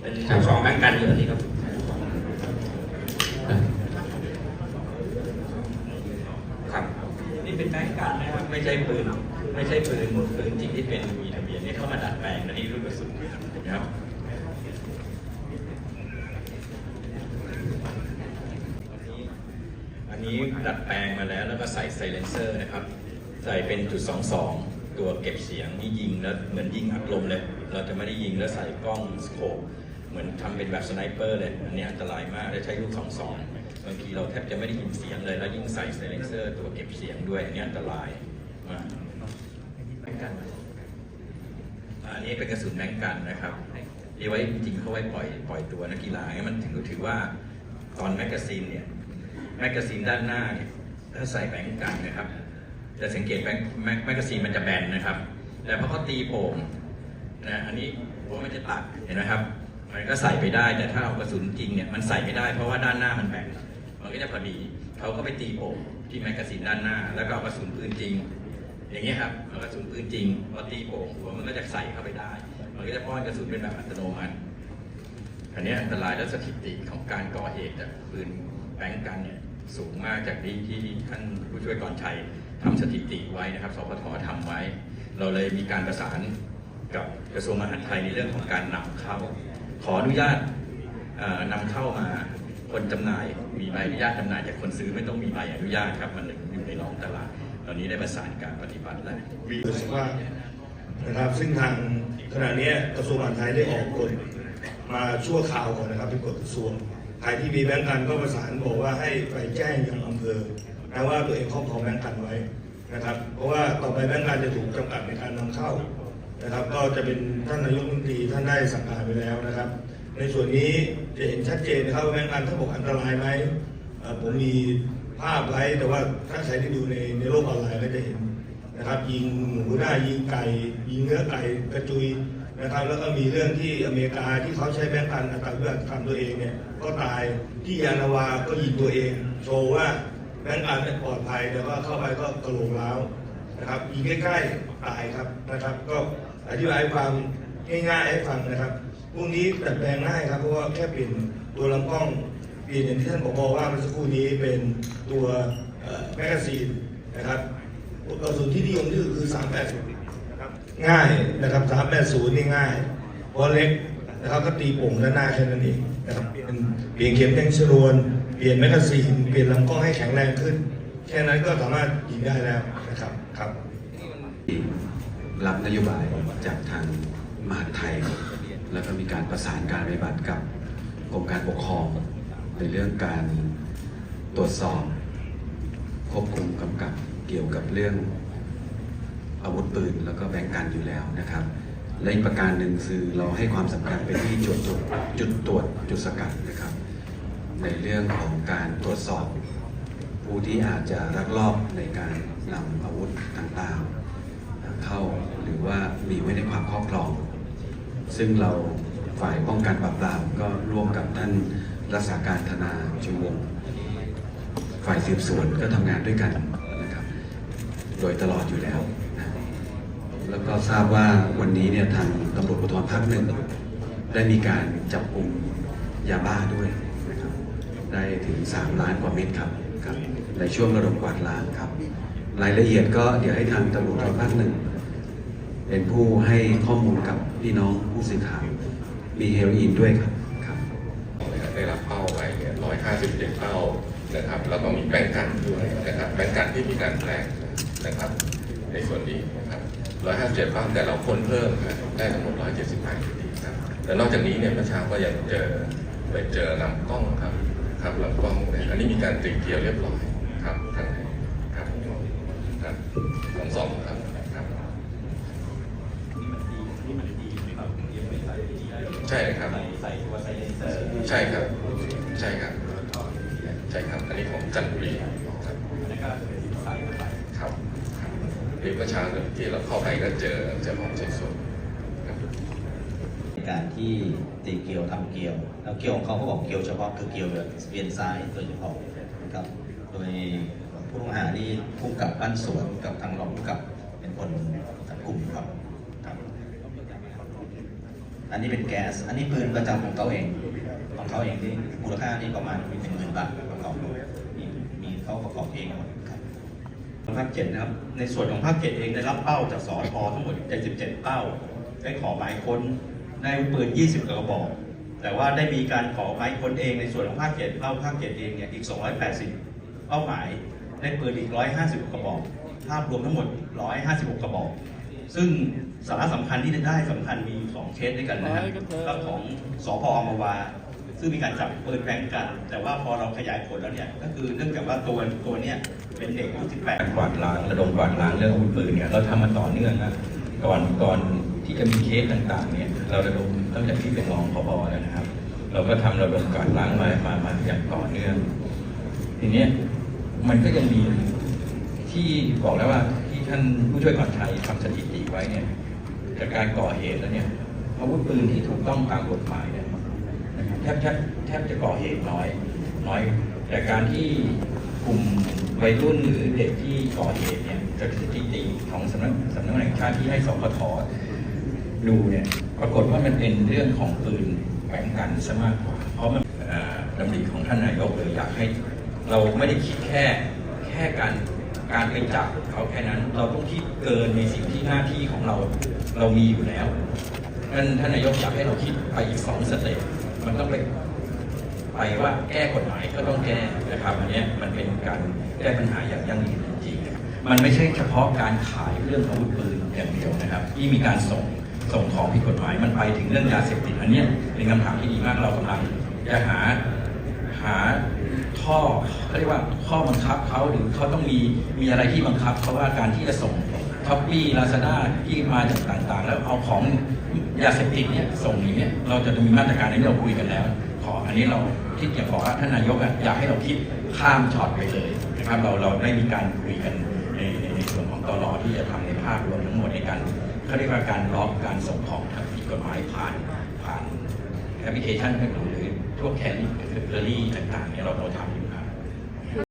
เป็นทั้งสองแบงก์กันอยู่นี่ครับครับ นี่เป็นแบงก์กันนะครับไม่ใช่ปืนไม่ใช่ปืนปืนจริงที่เป็นมีทะเบียนนี่เข้ามาดัดแปลงอันนี้ลูกกระสุนนะครับอันนี้ดัดแปลงมาแล้วแล้วก็ใส่ไซเลนเซอร์นะครับ ใส่เป็นจุด22ตัวเก็บเสียงนี่ยิงแล้วเหมือนยิงอัดลมเลย เราจะไม่ได้ยิงแล้วใส่กล้องสโคป เหมือนทำเป็นแบบสไนเปอร์เลยอันนี้อันตรายมากและใช้ลูก22บางทีเราแทบจะไม่ได้ยินเสียงเลย แล้วยิ่งใส่ไซเลนเซอร์ตัวเก็บเสียงด้วยอันนี้อันตรายมากอันนี้เป็นกระสุนแบงกันนะครับที่ไว้จริงเขาไว้ปล่อยปล่อยตัวนักกีฬาให้มันถึงถือว่าตอนแมกกาซีนเนี่ยแมกกาซีนด้านหน้าเนี่ยถ้าใส่แบงก์กันนะครับจะสังเกตแมกแมกกาซีนมันจะแบนนะครับ แต่พอเขาตีโป่งนะอันนี้หัวมันจะตัดเห็นไหมครับ มันก็ใส่ไปได้ แต่ถ้าเอากระสุนจริงเนี่ยมันใส่ไม่ได้เพราะว่าด้านหน้ามันแบนมันก็จะพอดีเขาก็ไปตีโป่งที่แมกกาซีนด้านหน้า แล้วก็เอากระสุนปืนจริง อย่างนี้ยครับเอากระสุนปืนจริงพอตีโป่งหัวมันก็จะใส่เข้าไปได้ มันก็จะป้อนกระสุนเป็นแบบอัตโนมัติอันนี้อันตรายและสถิติของการก่อเหตุจากปืนแบงกันเนี่ยสูงมากจากที่ที่ท่านผู้ช่วยกรชัยทำสถิติไว้นะครับ สพททำไว้ เราเลยมีการประสานกับกระทรวงมหาดไทยในเรื่องของการนำเข้า ขออนุญาตเอ่อนำเข้ามาคนจำหน่าย มีใบอนุญาตจำหน่ายแต่คนซื้อไม่ต้องมีใบอนุญาตครับมันอยู่ในรองตลาด ตอนนี้ได้ประสานการปฏิบัติแล้วโดยเฉพาะนะครับซึ่งทางขณะนี้กระทรวงมหาดไทยได้ออกกฎมาชั่วคราวก่อนนะครับเป็นกฎกระทรวงใครที่มีแบงก์กันก็ประสานบอกว่าให้ไปแจ้งยังอำเภอนะว่าตัวเองครอบครองแบงก์กันไว้นะครับ เพราะว่าต่อไปแบงก์กันจะถูกจำกัดในการนำเข้า นะครับ ก็จะเป็นท่านนายกรัฐมนตรีท่านได้สั่งการไปแล้วนะครับ ในส่วนนี้จะเห็นชัดเจนนะครับว่าแบงก์กันถ้าบอกอันตรายไหมผมมีภาพไว้แต่ว่าถ้าใครได้ดูในในโลกออนไลน์ก็จะเห็นนะครับ ยิงหมูได้ยิงไก่ยิงเนื้อไก่กระจุยนะครับแล้วก็มีเรื่องที่อเมริกาที่เขาใช้แบงก์กันอัตราเลือดทำตัวเองเนี่ยก็ตายที่ยานาวาก็ยิงตัวเองโชว์ว่าแบงก์กันเนี่ยปลอดภัยแต่ว่าเข้าไปก็กระโหลกร้าวนะครับยิงใกล้ๆตายครับนะครับก็ อธิบายความง่ายๆให้ฟังนะครับพวกนี้ดัดแปลงง่ายครับเพราะว่าแค่เปลี่ยนตัวลำกล้องเปลี่ยนอย่างที่ท่านบอกว่าเมื่อสักครู่นี้เป็นตัวแมกกาซีนนะครับกระสุนที่นิยมที่สุดคือ 380นะครับง่ายนะครับ 380 นี่ง่ายเพราะเล็กนะครับก็ตีโป่งด้านหน้าแค่นั้นเองนะครับเปลี่ยนเปลี่ยนเข็มแทงชนวนเปลี่ยนแมกกาซีนเปลี่ยนลำกล้องให้แข็งแรงขึ้น แค่นั้นก็สามารถยิงได้แล้วนะครับครับ รับนโยบายจากทางมหาดไทย แล้วก็มีการประสานการปฏิบัติกับกรมการปกครอง ในเรื่องการตรวจสอบควบคุมกำกับเกี่ยวกับเรื่องอาวุธปืนแล้วก็แบ่งกันอยู่แล้วนะครับ และอีกประการหนึ่งคือเราให้ความสำคัญไปที่จุดจุดจุดตรวจจุดสกัดนะครับ ในเรื่องของการตรวจสอบ ผู้ที่อาจจะลักลอบในการนำอาวุธต่างๆ มีไว้ในความครอบครอง ซึ่งเราฝ่ายป้องกันปราบปรามก็ร่วมกับท่านรักษาการธนาชุมวงศ์ฝ่ายสืบสวนก็ทำงานด้วยกันนะครับ โดยตลอดอยู่แล้ว แล้วก็ทราบว่าวันนี้เนี่ยทางตำรวจภูธรภาคหนึ่งได้มีการจับกลุ่มยาบ้าด้วยนะครับได้ถึง 3 ล้านกว่าเม็ดครับครับ ในช่วงระดมกวาดล้างครับ รายละเอียดก็เดี๋ยวให้ทางตำรวจภาคหนึ่ง เป็นผู้ให้ข้อมูลกับพี่น้องผู้สื่อข่าวมีเฮโรอีนด้วยครับครับได้รับเป้าไปเนี่ย157เป้านะครับแล้วก็มีแบงก์กันด้วยนะครับแบงก์กันที่มีการแปลงนะครับในส่วนนี้นะครับ157เป้าแต่เราค้นเพิ่มได้ทั้งหมด178คดีครับแต่นอกจากนี้เนี่ยเมื่อเช้าก็ยังเจอไปเจอลำกล้องครับครับลำกล้องเนี่ยอันนี้มีการติดเกี่ยวเรียบร้อยครับทางครับครับทั้งสองครับ ครับใช่ครับใส่ตัวไซเลนเซอร์ใช่ครับ ใช่ครับ ใช่ครับ อันนี้ของจันทบุรีครับแล้วก็ใส่เข้าไปครับครับนี่เมื่อเช้าที่เราเข้าไปก็เจอเจอของใช้ส่วนครับในการที่ตีเกลียวทำเกลียว แล้วเกลียวของเขาเขาบอกเกลียวเฉพาะคือเกลียวแบบเวียนซ้ายโดยเฉพาะนะครับ โดยผู้ต้องหานี่ผู้กำกับบ้านสวนกับทางรองผู้กำกับเป็นคนจับกลุ่มครับครับ อันนี้เป็นแก๊ส อันนี้ปืนประจำของเขาเอง ของเขาเองที่มูลค่านี่ประมาณมีเป็นหมื่นบาทประกอบมีมีเขาประกอบเองหมดครับภาคเจ็ดนะครับ ในส่วนของภาคเจ็ดเองได้รับเป้าจากสอททั้งหมด77เป้า ได้ขอหมายค้นได้ปืน 20กระบอก แต่ว่าได้มีการขอหมายค้นเองในส่วนของภาคเจ็ดเป้าภาคเจ็ดเองเนี่ยอีก 280 เป้าหมาย ได้ปืนอีก 150กระบอก ภาพรวมทั้งหมด 156 กระบอก ซึ่ง สาระสำคัญที่ได้สำคัญมีอยู่สองเคสด้วยกันนะครับก็ของสพอมวา ซึ่งมีการจับปืนแบงก์กัน แต่ว่าพอเราขยายผลแล้วเนี่ย ก็คือเนื่องจากว่าตัวตัวเนี้ยเป็นเด็กอายุ18การกวาดล้างระดมกวาดล้างเรื่องอาวุธปืนเนี่ยเราทำมาต่อเนื่องนะก่อนก่อนที่จะมีเคสต่างๆเนี่ยเราระดมตั้งแต่ที่เป็นรองพบแล้วนะครับ เราก็ทำระดมกวาดล้างมามามาอย่างต่อเนื่อง ทีเนี้ยมันก็ยังมีที่บอกแล้วว่าที่ท่านผู้ช่วยก่อนชัยทำสถิติไว้เนี่ย จากการก่อเหตุแล้วเนี่ยอาวุธปืนที่ถูกต้องตามกฎหมายเนี่ยแทบแทบแทบจะก่อเหตุน้อยน้อย แต่การที่กลุ่มวัยรุ่นหรือเด็กที่ก่อเหตุเนี่ยจากสถิติของสำนักสำนักงานแห่งชาติที่ให้สปทดูเนี่ยปรากฏว่ามันเป็นเรื่องของปืนแบ่งกันซะมากกว่า เพราะมันเอ่อดำริของท่านนายกเลยอยากให้ เราไม่ได้คิดแค่แค่การการไปจับ เขาแค่นั้น เราต้องคิดเกินในสิ่งที่หน้าที่ของเราเรามีอยู่แล้วท่นท่านนายกอยากให้เราคิดไปอีกสองสเต็ปมันต้องไปไปว่าแก้กฎหมายก็ต้องแก้นะครับอันนี้มันเป็นการแก้ปัญหาอย่างยั่งยืนจริงๆมันไม่ใช่เฉพาะการขายเรื่องอาวุธปืนอย่างเดียวนะครับ ที่มีการส่งส่งของผิดกฎหมายมันไปถึงเรื่องยาเสพติดอันนี้เป็นคำถามที่ดีมากเรากำลังจะหาหา ข้อเขาเรียกว่าข้อบังคับเขาหรือเขาต้องมีมีอะไรที่บังคับเขาว่าการที่จะส่งช้อปปี้ลาซาด้าที่มาจากต่างๆ แล้วเอาของยาเสพติดเนี่ยส่งอย่างเนี้ยเราจะมีมาตรการในที่เราคุยกันแล้ว ขออันนี้เราที่จะขอว่าท่านนายกอยากให้เราคิดข้ามช็อตไปเลยนะครับเราเราได้มีการคุยกันในในส่วนของตลอที่จะทำในภาพรวมทั้งหมดในการเขาเรียกว่าการล็อกการส่งของทางผิดกฎหมายผ่านผ่านแอปพลิเคชันหรือ พวกแคลรี่ต่างๆเนี่ยเราเราทำอยู่